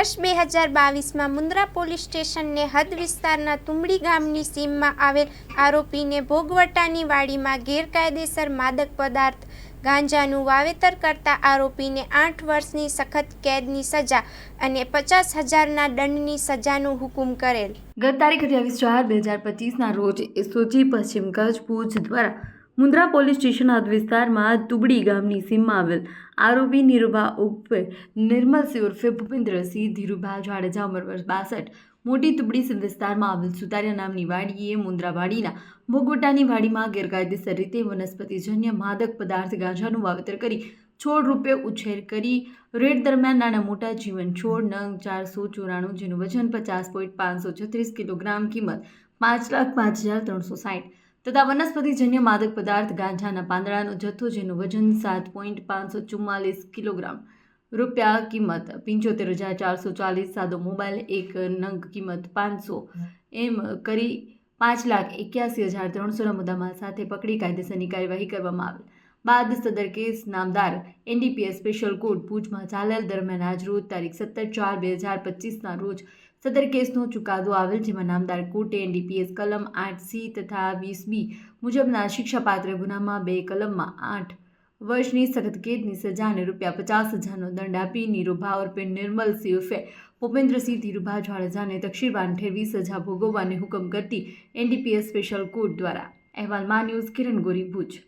વર્ષ બે હજાર બાવીસમાં મુન્દ્રા પોલીસ સ્ટેશનને હદ વિસ્તારના તુંબડી ગામની સીમમાં આવેલ આરોપીને ભોગવટાની વાડીમાં ગેરકાયદેસર માદક પદાર્થ, ગાંજાનું વાવેતર કરતા આરોપીને આઠ વર્ષની સખત કેદની સજા અને પચાસ હજારના દંડની સજાનો હુકુમ કરેલ. ગત તારીખ અઠ્યાવીસ ચાર બે હજાર પચીસના રોજ એસઓજી પશ્ચિમ કચ્છ ભુજ દ્વારા મુન્દ્રા પોલીસ સ્ટેશન હદ વિસ્તારમાં તુબડી ગામની સીમમાં આવેલ આરોપી નિરુભા ઉર્ફે નિર્મલસિંહ ઉર્ફે ભૂપેન્દ્રસિંહ ધીરુભા જાડેજા ઉંમર વર્ષ બાસઠ. મોટી તુબડી સીમ વિસ્તારમાં આવેલ સુતારિયા નામની વાડીએ મુન્દ્રા વાડીના ભોગવટાની વાડીમાં ગેરકાયદેસર રીતે વનસ્પતિજન્ય માદક પદાર્થ ગાંજાનું વાવેતર કરી છોડ રૂપે ઉછેર કરી રેડ દરમિયાન નાના મોટા જીવન છોડ, નંગ ચારસો ચોરાણું, જેનું વજન પચાસ પોઈન્ટ પાંચસો છત્રીસ કિલોગ્રામ કિંમત પાંચ લાખ પાંચ હજાર ત્રણસો સાઠ. તથા વનસ્પતિજન્ય માદક પદાર્થ ગાંજાના પાંદડાનો જથ્થો જેનું વજન સાત પોઈન્ટ પાંચસો ચુમ્માલીસ કિલોગ્રામ રૂપિયા કિંમત પંચોતેર હજાર ચારસો ચાલીસ સાદો મોબાઈલ એક નંગ કિંમત પાંચસો એમ કરી પાંચ લાખ એક્યાસી હજાર ત્રણસોના મુદ્દામાલ સાથે પકડી કાયદેસરની કાર્યવાહી કરવામાં આવી બાદ સદર કેસ નામદાર એનડીપીએસ સ્પેશિયલ કોર્ટ ભુજમાં ચાલેલ દરમિયાન આજ રોજ તારીખ સત્તર ચાર બે હજાર પચીસના રોજ સદર કેસનો ચુકાદો આવેલ જેમાં નામદાર કોર્ટે એનડીપીએસ કલમ આઠ સી તથા વીસ બી મુજબના શિક્ષાપાત્ર ગુનામાં બે કલમમાં આઠ વર્ષની સખત કેદની સજા અને રૂપિયા પચાસ હજારનો દંડ આપી નીરુભા ઉર્ફે નિર્મલસિંહ ઉર્ફે ભૂપેન્દ્રસિંહ ધીરુભા જાડેજાને તકશીરવાન ઠેરવી સજા ભોગવવાની હુકમ કરતી એનડીપીએસ સ્પેશિયલ કોર્ટ દ્વારા. અહેવાલ મા ન્યૂઝ કિરણ ગોરી ભુજ.